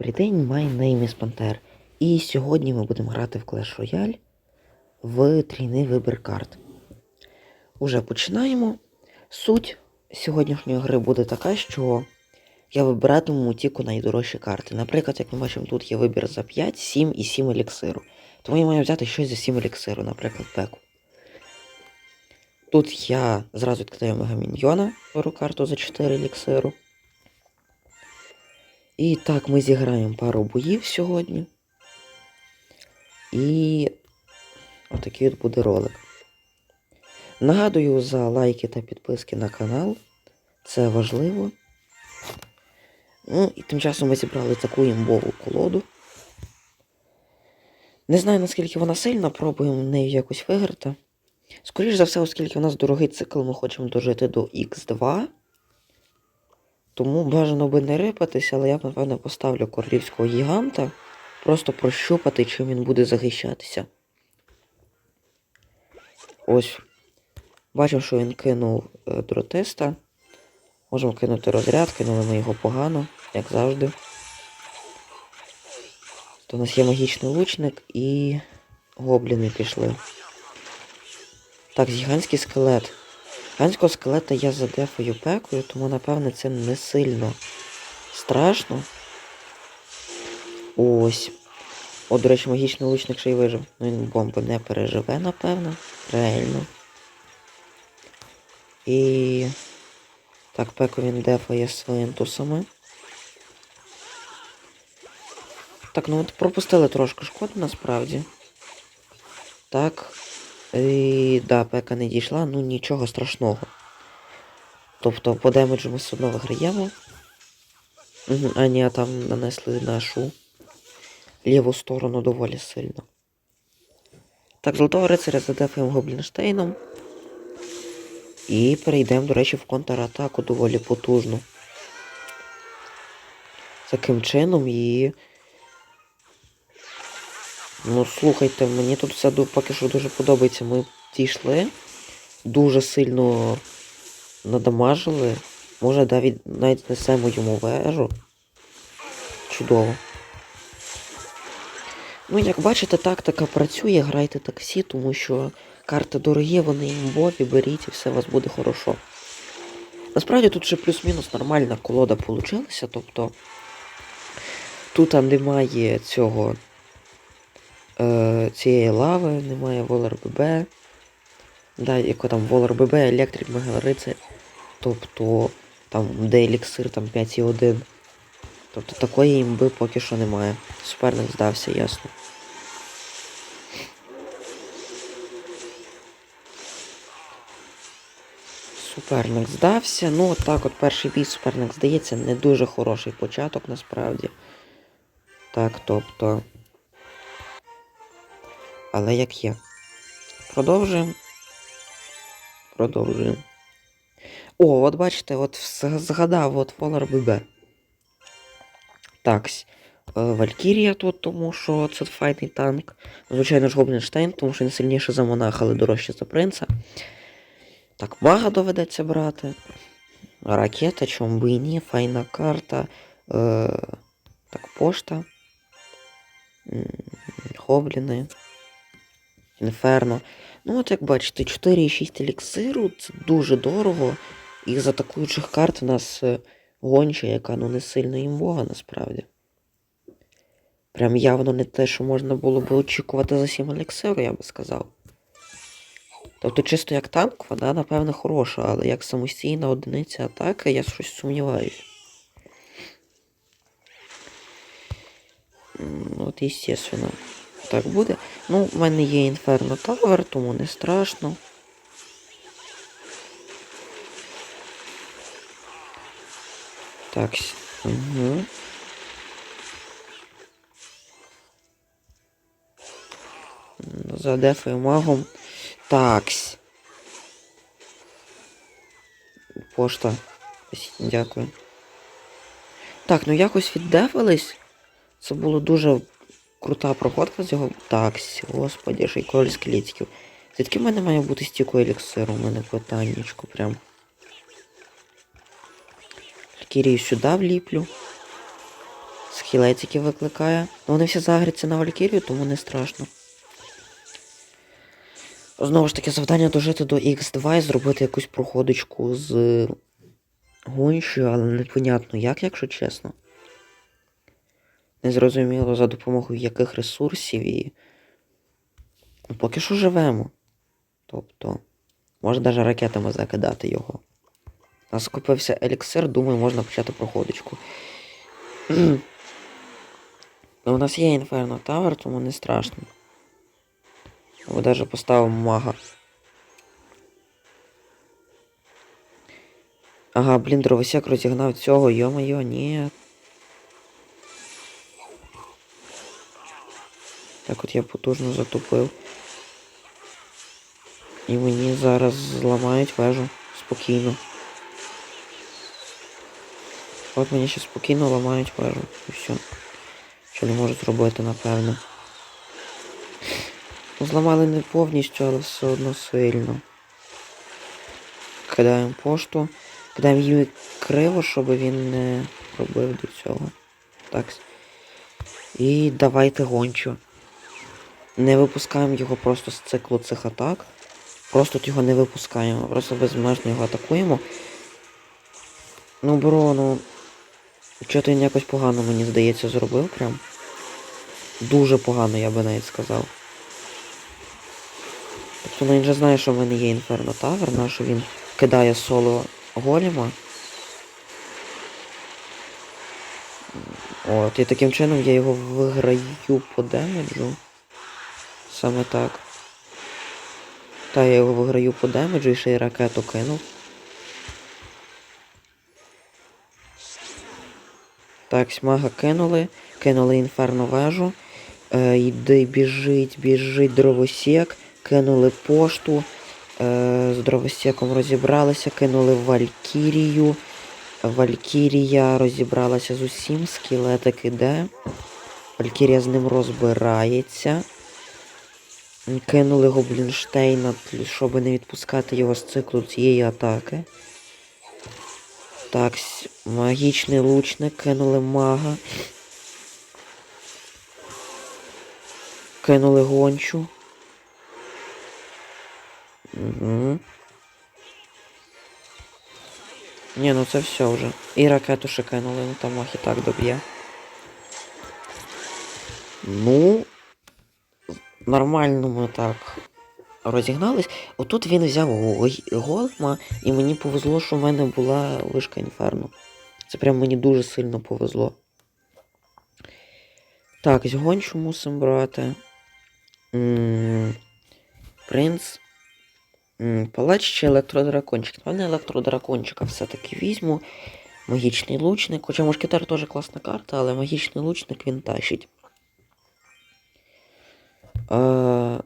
День, my name is Panther. І сьогодні ми будемо грати в Clash Royale в трійний вибір карт. Уже починаємо. Суть сьогоднішньої гри буде така, що я вибиратиму тільки найдорожчі карти. Наприклад, як ми бачимо, тут є вибір за 5, 7 і 7 еліксиру. Тому я маю взяти щось за 7 еліксиру, наприклад, пеку. Тут я зразу відкидаю мегаміньйона, беру карту за 4 еліксиру. І так, ми зіграємо пару боїв сьогодні. І отакий от буде ролик. Нагадую за лайки та підписки на канал. Це важливо. Ну, і тим часом ми зібрали таку імбову колоду. Не знаю, наскільки вона сильна, пробуємо нею якось виграти. Скоріше за все, оскільки у нас дорогий цикл, ми хочемо дожити до Х2. Тому бажано би не рипатися, але я напевно, поставлю королівського гіганта. Просто прощупати, чим він буде захищатися. Ось. Бачив, що він кинув е, дротиста. Можемо кинути розряд, кинули ми його погано, як завжди. То у нас є магічний лучник і гобліни пішли. Так, гігантський скелет. Гігантського скелета я задефаю пекою, тому напевне це не сильно страшно. Ось. О, до речі, магічний лучник ще й вижив. Ну він бомби не переживе, напевно. Реально. І. Так, пеку він дефає свинтусами. Так, ну от пропустили трошки шкоди насправді. Так. І, да, пека не дійшла, ну нічого страшного. Тобто по демеджу ми все одно виграємо. Угу, а там нанесли нашу ліву сторону доволі сильно. Так, Золотого рицаря задефаємо Гоблінштейном. І перейдемо, до речі, в контратаку доволі потужну. Таким чином і. Ну, слухайте, мені тут все поки що дуже подобається. Ми дійшли, дуже сильно надамажили. Може навіть навіть несемо йому вежу. Чудово. Ну, як бачите, тактика працює, грайте таксі, тому що карти дорогі, вони імбові, беріть і все у вас буде хорошо. Насправді тут ще плюс-мінус нормальна колода получилася, тобто тут немає цього цієї лави, немає Волер ББ. Да, яко там Волер ББ, Електрик, Мегалрицарь. Тобто там де еліксир там 5,1. Тобто такої імби поки що немає. Суперник здався, ясно. Суперник здався. Ну, от так от перший бій суперник здається, не дуже хороший початок насправді. Так, тобто. Але як є. Продовжуємо. Продовжуємо. О, от бачите, от згадав от Фолар ББ. Так. е, Валькірія тут, тому що це файтний танк. Звичайно ж Гоблінштейн, тому що він сильніше за монаха, але дорожче за принца. Так, мага доведеться брати. Ракета, чому би і ні, файна карта. Е, так, пошта. Гобліни. Інферно. Ну, от як бачите, 4,6 еліксиру це дуже дорого. І з атакуючих карт у нас е, гонча, яка ну не сильно імбова насправді. Прям явно не те, що можна було би очікувати за 7 еліксиру, я би сказав. Тобто, чисто як танк, вона, напевно, хороша, але як самостійна одиниця атаки, я щось сумніваюсь. М, От, естественно. Так буде. Ну, в мене є Інферно Тавер, тому не страшно. Так. Угу. Задефаю магом. Такс. Пошта. Дякую. Так, ну якось віддефались. Це було дуже крута проходка з його. Такс, господі, ще й король скелетиків. Звідки в мене має бути стіку еліксиру? У мене питаннячко прям. Кірію сюди вліплю. схілетики викликає. Ну вони всі загряться на Валькірію, тому не страшно. Знову ж таки, завдання дожити до X2 і зробити якусь проходочку з гончою, але непонятно як, якщо чесно. Незрозуміло за допомогою яких ресурсів і. Поки що живемо. Тобто, може навіть ракетами закидати його. У нас скупився еліксир, думаю, можна почати проходочку. У нас є Інферно Тавер, тому не страшно. Ми навіть поставимо мага. Ага, блін, дровосек розігнав цього, йо-моє, ні. Так от я потужно затупив. І мені зараз зламають вежу спокійно. От мені ще спокійно ламають вежу. І все. Що не можу зробити, напевно. Ну, Зламали не повністю, але все одно сильно. Кидаємо пошту. Кидаємо її криво, щоб він не робив до цього. Так. І давайте гончу. Не випускаємо його просто з циклу цих атак. Просто його не випускаємо, просто безмежно його атакуємо. Ну, бро, ну. Чого ти якось погано, мені здається, зробив прям. Дуже погано, я би навіть сказав. Тобто ну, він же знає, що в мене є Інферно Тавер, на що він кидає соло голіма. От, і таким чином я його виграю по демеджу. Саме так. Та я його виграю по демеджу і ще й ракету кинув. Так, смага кинули. Кинули інферно вежу. Е, йди, біжить, біжить дровосек. Кинули пошту. Е, з дровосеком розібралися, кинули Валькірію. Валькірія розібралася з усім, скелетик іде. Валькірія з ним розбирається. Кинули Гоблінштейна, щоб не відпускати його з циклу цієї атаки. Так, магічний лучник, кинули мага. Кинули гончу. Угу. Ні, ну це все вже. І ракету ще кинули, ну там мах і так доб'є. Ну. Нормально ми так розігнались. Отут він взяв го- голема, і мені повезло, що в мене була вишка інферно. Це прям мені дуже сильно повезло. Так, з гончу мусимо брати. Принц. Палач чи електродракончик. Давай на електродракончика все-таки візьму. Магічний лучник. Хоча мушкетер теж класна карта, але магічний лучник він тащить. М,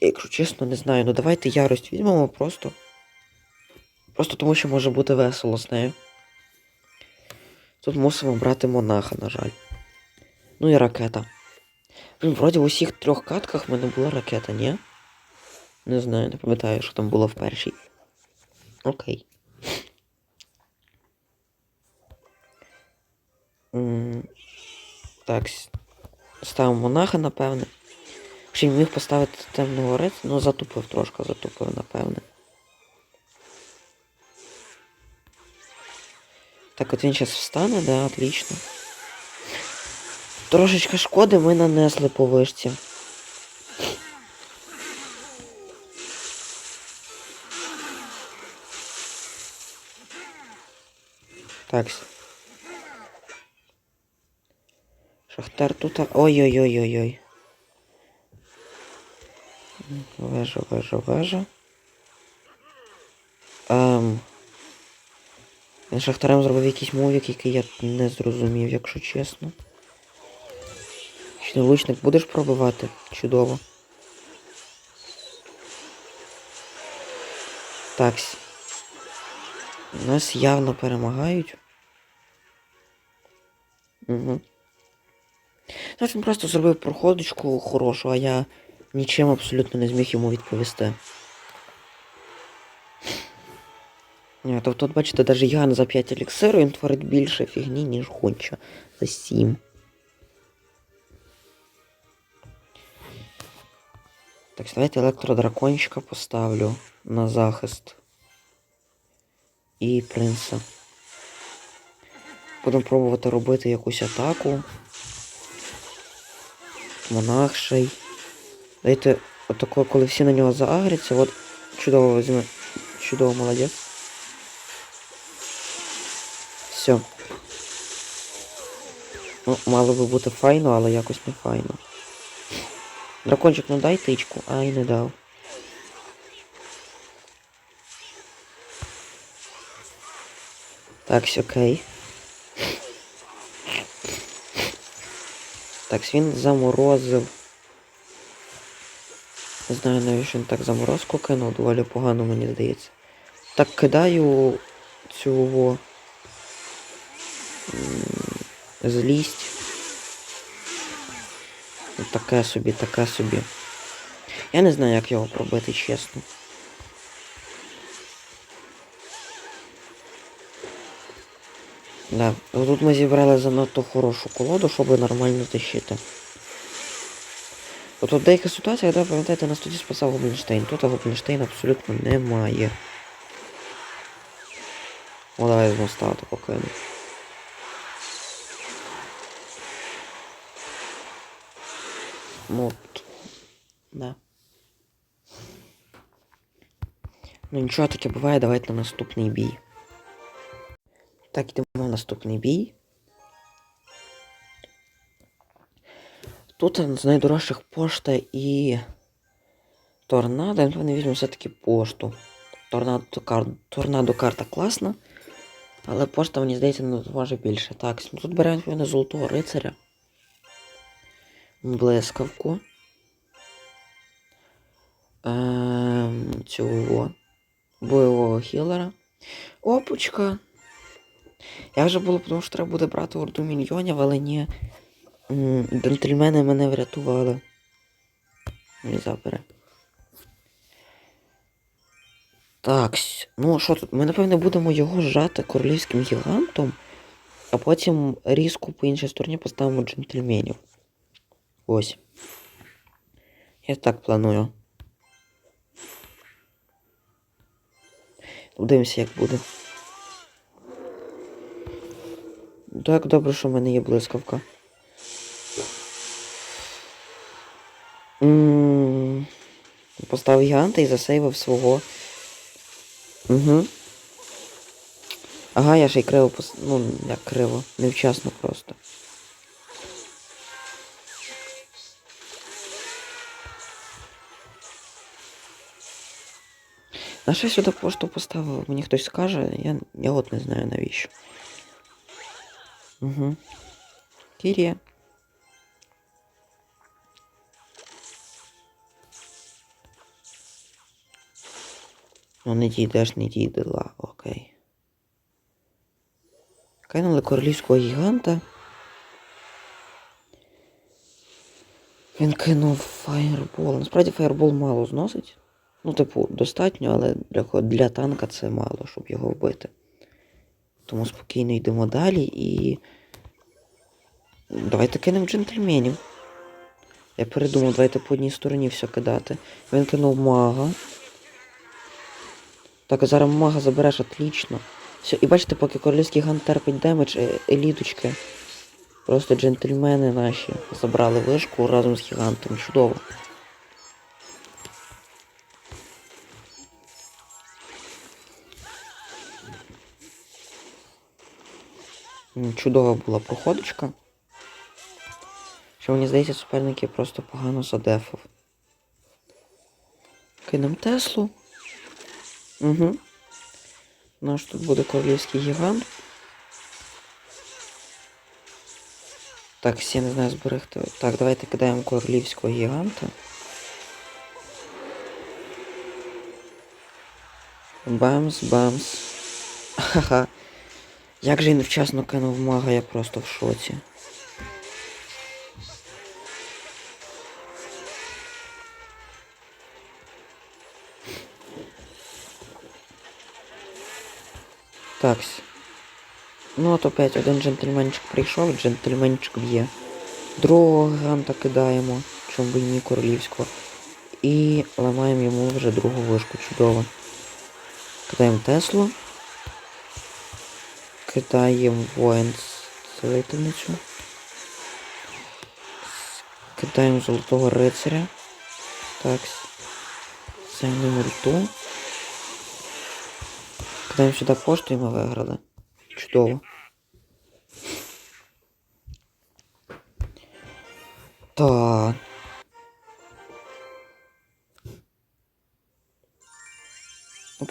Якщо чесно, не знаю. Ну давайте ярость візьмемо просто. Просто тому, що може бути весело з нею. Тут мусимо брати монаха, на жаль. Ну і ракета. Блін, вроді в усіх трьох катках в мене була ракета, ні? Не знаю, не пам'ятаю, що там було в першій. Окей. Так. С- Ставимо монаха, напевне. Ще міг поставити темного рец, ну затупив трошки, затупив, напевне. Так, от він зараз встане, да, отлично. Трошечки шкоди ми нанесли по вишці. Так. С- тут. Ой-ой-ой-ой-ой. Вежа, вежа, вежа. Ем. Він Шахтарем зробив якийсь мувік, який я не зрозумів, якщо чесно. Ще лучник будеш пробивати? Чудово. Так. Нас явно перемагають. Угу. Значить, він просто зробив проходочку хорошу, а я нічим абсолютно не зміг йому відповісти. Ні, то тут, бачите, навіть Ян за 5 еліксиру він творить більше фігні, ніж Гонча за 7. Так, давайте електродракончика поставлю на захист. І принца. Будемо пробувати робити якусь атаку. Монах ще й. Дайте отако, коли всі на нього заагряться, от чудово візьме. Чудово, молодець. Все. Ну, мало би бути файно, але якось не файно. Дракончик, ну дай тичку. Ай, не дав. Так, окей. Так, він заморозив. Не знаю, навіщо він так заморозку кинув, доволі погано мені здається. Так кидаю цю злість. Таке собі, таке собі. Я не знаю, як його пробити, чесно. Да. Ну, Тут ми зібрали занадто хорошу колоду, щоб нормально тащити. От от деяка ситуація, де, пам'ятаєте, нас тоді спасав Гоблінштейн. Тут Гоблінштейн абсолютно немає. О, давай з моста покину. Ну. Да. Ну нічого таке буває, давайте на наступний бій. Так, йдемо в наступний бій. Тут з найдорожчих пошта і торнадо. Я не візьму все-таки пошту. Торнадо, кар... торнадо карта класна. Але пошта, мені здається, не може більше. Так, ну тут беремо мене золотого рицаря. Блискавку. Ем, цього бойового хілера. Опучка. Я вже було, тому що треба буде брати орду мільйонів, але ні. Джентльмени мене врятували. Не забере. Так, ну що тут? Ми, напевне, будемо його зжати королівським гігантом, а потім різку по іншій стороні поставимо джентльменів. Ось. Я так планую. Подивимося, як буде. Так, добре, що в мене є блискавка. Поставив гіганта і засейвив свого. Угу. Ага, я ще й криво пос... Ну, як криво. Невчасно просто. На що сюди пошту поставив? Мені хтось скаже, я, я от не знаю навіщо. Угу. Кірія. Ну не дійдеш, не дійдела, окей. Кинули королівського гіганта. Він кинув фаєрбол. Насправді фаєрбол мало зносить. Ну, типу, достатньо, але для, для танка це мало, щоб його вбити. Тому спокійно йдемо далі і. Давайте кинемо джентльменів. Я передумав, давайте по одній стороні все кидати. Він кинув мага. Так, а зараз мага забереш отлично. Все, і бачите, поки королівський гант терпить демедж, е- еліточки. Просто джентльмени наші забрали вишку разом з гігантом. Чудово. Чудова була проходочка. Що мені здається, суперники просто погано задефав. Кинем Теслу. Угу. Наш тут буде королівський гігант. Так, всі не знаю зберегти. Так, давайте кидаємо королівського гіганта. Бамс, бамс. Ха-ха. Як же він вчасно кинув мага, я просто в шоці. Такс. Ну от опять один джентльменчик прийшов, джентльменчик б'є. Другого гранта кидаємо, чому і ні королівського. І ламаємо йому вже другу вишку, чудово. Кидаємо Теслу. Кидаємо воїн целительницю. Кидаємо золотого рицаря. Так. Сильну мульту. Кидаємо сюди пошту і ми виграли. Чудово.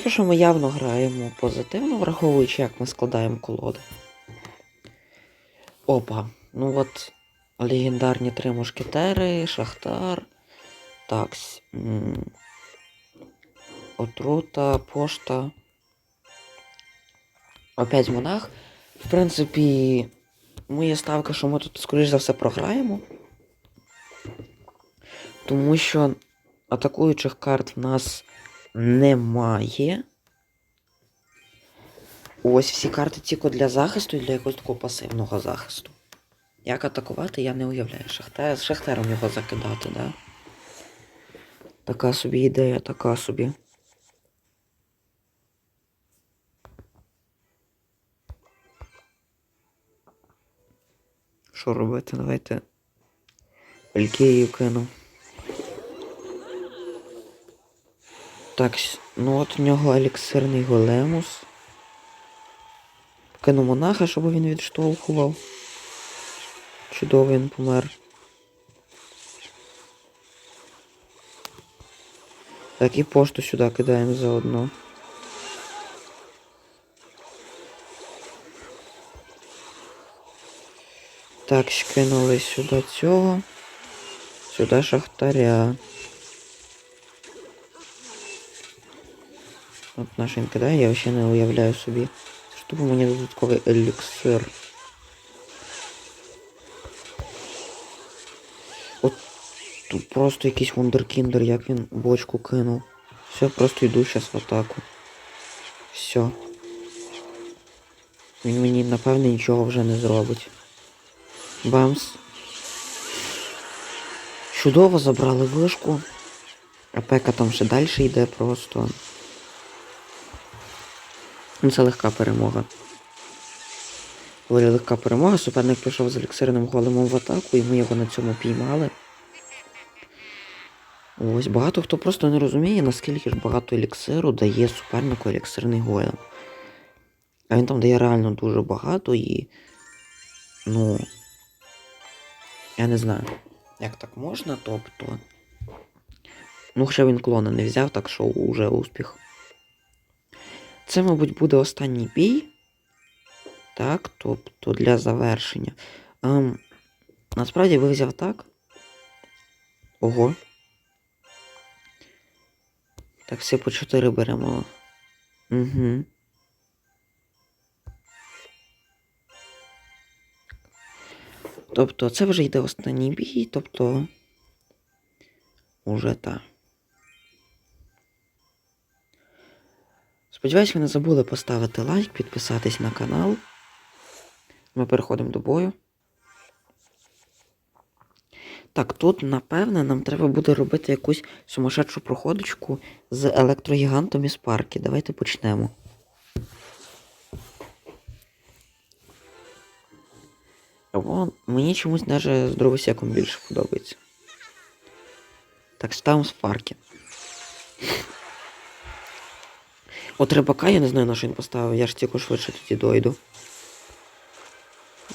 Поки що ми явно граємо позитивно, враховуючи, як ми складаємо колоди. Опа. Ну от легендарні три мушкетери, Шахтар. Такс. Отрута, пошта. Опять монах. В принципі, моя ставка, що ми тут, скоріш за все, програємо. Тому що атакуючих карт в нас немає. Ось всі карти тільки для захисту і для якогось такого пасивного захисту. Як атакувати, я не уявляю. Шахтар, з шахтером його закидати, да? Така собі ідея, така собі. Що робити? Давайте. Валькірію кину. Так, ну от у нього еліксирний големус. Кину монаха, щоб він відштовхував. Чудово він помер. Так, і пошту сюди кидаємо заодно. Так, скинули сюди цього. Сюди шахтаря. От наш він кидає, я ще не уявляю собі. Що б мені додатковий еліксир. От тут просто якийсь вундеркіндер, як він бочку кинув. Все, просто йду зараз в атаку. Все. Він мені, напевне, нічого вже не зробить. Бамс. Чудово забрали вишку. А пека там ще далі йде просто. Ну, це легка перемога. Доволі легка перемога. Суперник пішов з еліксирним големом в атаку, і ми його на цьому піймали. Ось багато хто просто не розуміє, наскільки ж багато еліксиру дає супернику еліксирний голем. А він там дає реально дуже багато і. Ну. Я не знаю, як так можна, тобто. Ну, хоча він клона не взяв, так що уже успіх. Це, мабуть, буде останній бій. Так, тобто для завершення. Ем, насправді ви взяв так. Ого. Так, всі по 4 беремо. Угу. Тобто це вже йде останній бій, тобто. Уже так. Сподіваюсь, ви не забули поставити лайк, підписатись на канал. Ми переходимо до бою. Так, тут, напевне, нам треба буде робити якусь сумасшедшу проходочку з електрогігантом із парки. Давайте почнемо. Або мені чомусь навіть з дровосеком більше подобається. Так, ставимо з парки. От рибака я не знаю, на що він поставив, я ж тільки швидше тоді дойду.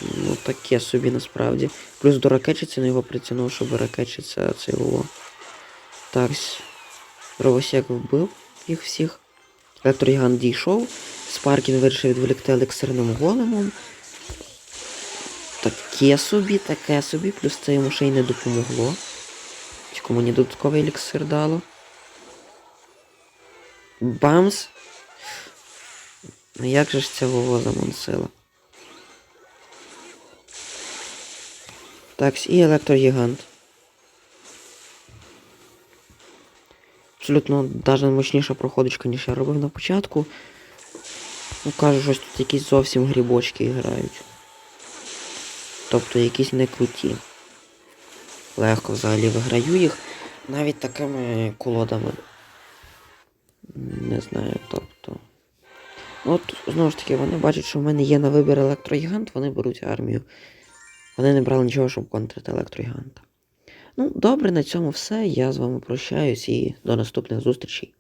Ну, таке собі насправді. Плюс до ракетчиці на його притягнув, щоб ракетчиця це його. Так. Дровосек вбив їх всіх. Електрогігант дійшов. Спаркін вирішив відволікти елексирним големом. Таке собі, таке собі, плюс це йому ще й не допомогло. Тільки мені додатковий еліксир дало. Бамс. Ну як же ж ця Вово замонсила? Так, і електрогігант. Абсолютно навіть мощніша проходочка, ніж я робив на початку. Ну, кажу, щось тут якісь зовсім грибочки грають. Тобто якісь не круті. Легко взагалі виграю їх навіть такими колодами. Не знаю, тобто. От, знову ж таки, вони бачать, що в мене є на вибір електрогігант, вони беруть армію. Вони не брали нічого, щоб контрити електрогіганта. Ну, добре, на цьому все. Я з вами прощаюсь і до наступних зустрічей.